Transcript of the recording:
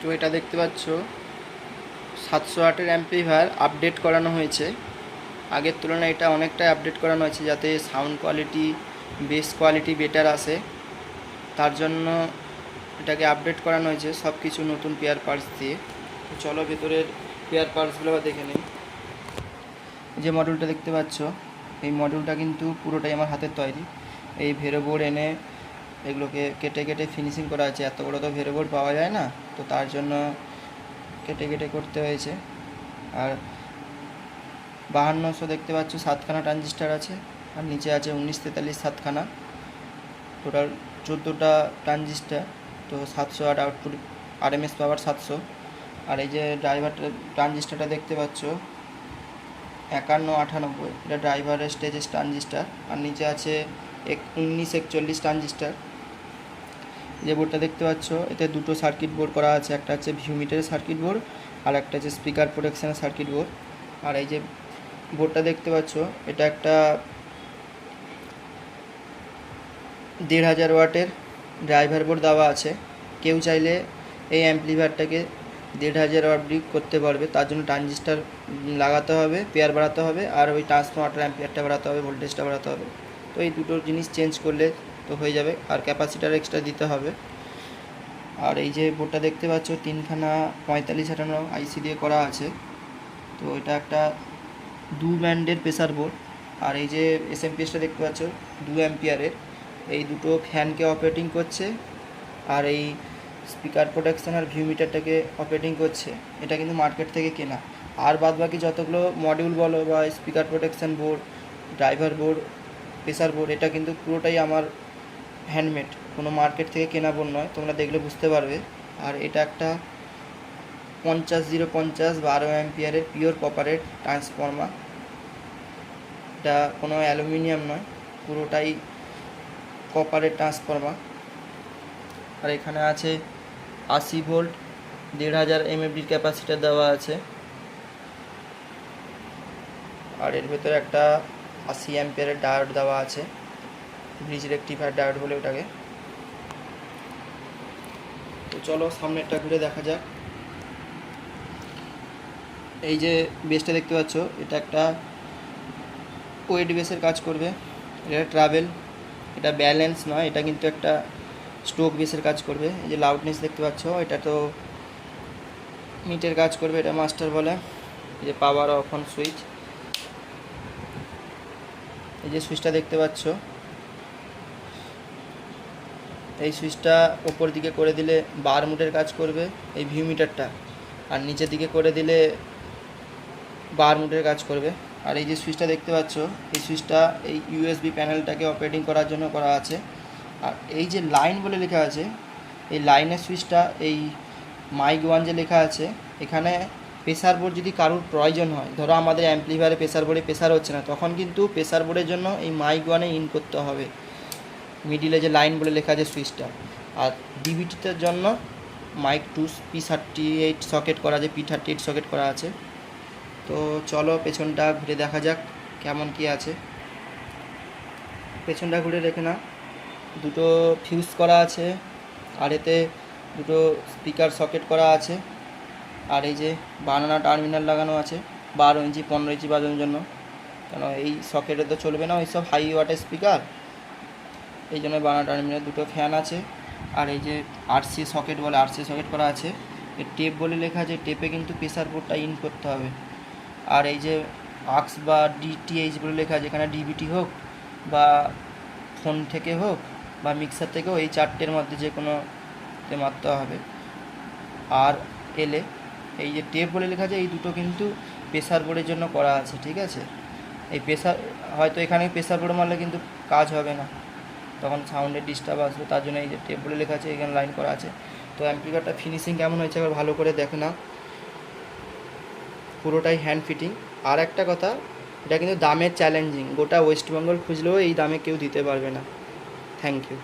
তো এটা দেখতে পাচ্ছ। সাতশো আটের অ্যাম্পলিফায়ার আপডেট করানো হয়েছে। আগের তুলনায় এটা অনেকটাই আপডেট করানো হয়েছে যাতে sound quality bass quality better আসে। তার জন্য এটাকে আপডেট করানো হয়েছে সব কিছু নতুন পেয়ার পার্টস দিয়ে। চলো ভেতরের পেয়ার পার্টসগুলো দেখে নিই। যে মডেলটা দেখতে পাচ্ছ, এই মডেলটা কিন্তু পুরোটাই আমার হাতের তৈরি। এই ভেরো এনে এগুলোকে কেটে কেটে ফিনিশিং করা আছে এত বড় তো ভেরো বোর্ড পাওয়া যায় না। তো তার জন্য কেটে কেটে করতে হয়েছে। আর বাহান্নশো দেখতে পাচ্ছ, সাতখানা ট্রানজিস্টার আছে। আর নিচে আছে উনিশ তেতাল্লিশ সাতখানা। টোটাল চোদ্দোটা ট্রানজিস্টার তো সাতশো আট আউটপুট আরএমএস পাওয়ার সাতশো। আর এই যে ড্রাইভারটা ট্রানজিস্টারটা দেখতে পাচ্ছ, একান্ন আটানব্বই। এটা ড্রাইভারের স্টেজের ট্রানজিস্টার আর নিচে আছে এক, উনিশ একচল্লিশ ট্রানজিস্টার যে বোর্ডটা দেখতে পাচ্ছ, এতে দুটো সার্কিট বোর্ড করা আছে, একটা হচ্ছে ভিউমিটারের সার্কিট বোর্ড আর একটা হচ্ছে স্পিকার প্রোটেকশনের সার্কিট বোর্ড। আর এই যে বোর্ডটা দেখতে পাচ্ছ, এটা একটা দেড় হাজার ওয়াটের ড্রাইভার বোর্ড দেওয়া আছে। কেউ চাইলে এই অ্যাম্পলিফায়ারটাকে দেড় হাজার ওয়াট ব্রিক করতে পারবে, তার জন্য ট্রানজিস্টার লাগাতে হবে পেয়ার বাড়াতে হবে, আর ওই ট্রান্সফর্মারটা অ্যাম্পিয়ারটা বাড়াতে হবে ভোল্টেজটা বাড়াতে হবে। তো এই দুটো জিনিস চেঞ্জ করলে তো হয়ে যাবে। আর ক্যাপাসিটার এক্সট্রা দিতে হবে। আর এই যে বোর্ডটা দেখতে পাচ্ছ, তিনখানা পঁয়তাল্লিশ আটান্ন আইসি দিয়ে করা আছে। তো এটা একটা দু ব্যান্ডের প্রেসার বোর্ড আর এই যে এস এম পিএসটা দেখতে পাচ্ছ, দু অ্যাম্পিয়ারের এই দুটো ফ্যানকে অপারেটিং করছে। আর এই স্পিকার প্রোটেকশন আর ভিউমিটারটাকে অপারেটিং করছে। এটা কিন্তু মার্কেট থেকে কেনা। আর বাদ বাকি যতগুলো মডিউল বলো বা speaker protection board driver board pressure board এটা কিন্তু পুরোটাই আমার হ্যান্ডমেড কোনো মার্কেট থেকে কেনা বোন নয়, তোমরা দেখলে বুঝতে পারবে। আর এটা একটা পঞ্চাশ, জিরো পঞ্চাশ বারো অ্যাম্পিয়ারের পিওর কপারের ট্রান্সফর্মার এটা কোনো অ্যালুমিনিয়াম নয়, পুরোটাই কপারের ট্রান্সফর্মার আর এখানে আছে আশি ভোল্ট দেড় হাজার এমএবির ক্যাপাসিটার দেওয়া আছে। আর এর ভেতরে একটা আশি অ্যাম্পিয়ারের ডায়োড দেওয়া আছে। ব্রিজ রেক্টিফায়ার ডায়োড বলে ওটাকে। তো চলো, সামনেরটা ঘুরে দেখা যাক। এই যে বেসটা দেখতে পাচ্ছ, এটা একটা ওয়েট বেসের কাজ করবে। এটা ট্রাভেল এটা ব্যালেন্স নয়, এটা কিন্তু একটা স্ট্রোক বেসের কাজ করবে। এই যে লাউডনেস দেখতে পাচ্ছ, এটা তো মিটের কাজ করবে, এটা মাস্টার বলে। এই যে পাওয়ার অফ অন সুইচ এই যে সুইচটা দেখতে পাচ্ছ। এই সুইচটা ওপর দিকে করে দিলে বার মুটের কাজ করবে এই ভিউ মিটারটা আর নিচের দিকে করে দিলে বার মুটের কাজ করবে। আর এই যে সুইচটা দেখতে পাচ্ছ, এই সুইচটা এই ইউএসবি প্যানেলটাকে অপারেটিং করার জন্য করা আছে। আর এই যে লাইন বলে লেখা আছে, এই লাইনের সুইচটা এই মাইক ওয়ান যে লেখা আছে, এখানে প্রেসার বোর্ড যদি কারোর প্রয়োজন হয়, ধরো আমাদের অ্যাম্পলিফায়ারে প্রেসার বোর্ডে প্রেসার হচ্ছে না, তখন কিন্তু প্রেসার বোর্ডের জন্য এই মাইক ওয়ানে ইন করতে হবে। মিডিলে যে লাইন বলে লেখা আছে সুইচটা আর ডিবিটিটার জন্য mic two P thirty eight socket করা আছে পি থার্টি এইট সকেট করা আছে। তো চলো পেছনটা ঘুরে দেখা যাক কেমন কি আছে। পেছনটা ঘুরে রেখে না দুটো ফিউজ করা আছে। আর এতে দুটো স্পিকার সকেট করা আছে। আর এই যে বানানা টার্মিনাল লাগানো আছে, বারো ইঞ্চি, পনেরো ইঞ্চি বাজানোর জন্য। কেন এই সকেটে তো চলবে না ওই সব হাই ওয়াটের স্পিকার এই জন্য বানানা টার্মিনাল দুটো ফ্যান আছে। আর এই যে আরসি সকেট বলে আরসি সকেট করা আছে, এই টেপ বলে লেখা আছে টেপে কিন্তু প্রেসার বোর্ডটা ইন করতে হবে। আর এই যে আক্স বা ডিটিএইচ বলে লেখা আছে এখানে ডিবিটি হোক বা ফোন থেকে হোক বা মিক্সার থেকেও এই চারটের মধ্যে যে কোনো মারতে হবে। আর এলে এই যে টেপ বলে লেখা আছে, এই দুটো কিন্তু প্রেসার বোর্ডের জন্য করা আছে, ঠিক আছে? এই প্রেসার হয়তো এখানে প্রেসার বোর্ড মারলে কিন্তু কাজ হবে না। তখন সাউন্ডের ডিস্টার্ব আসবে তার জন্য এই যে টেপ বলে লেখা আছে, এখানে লাইন করা আছে। তো অ্যাম্পিকারটা ফিনিশিং কেমন হয়েছে আবার ভালো করে দেখে না পুরোটাই হ্যান্ড ফিটিং আর একটা কথা, এটা কিন্তু দামের চ্যালেঞ্জিং গোটা ওয়েস্ট বেঙ্গল খুঁজলেও এই দামে কেউ দিতে পারবে না। Thank you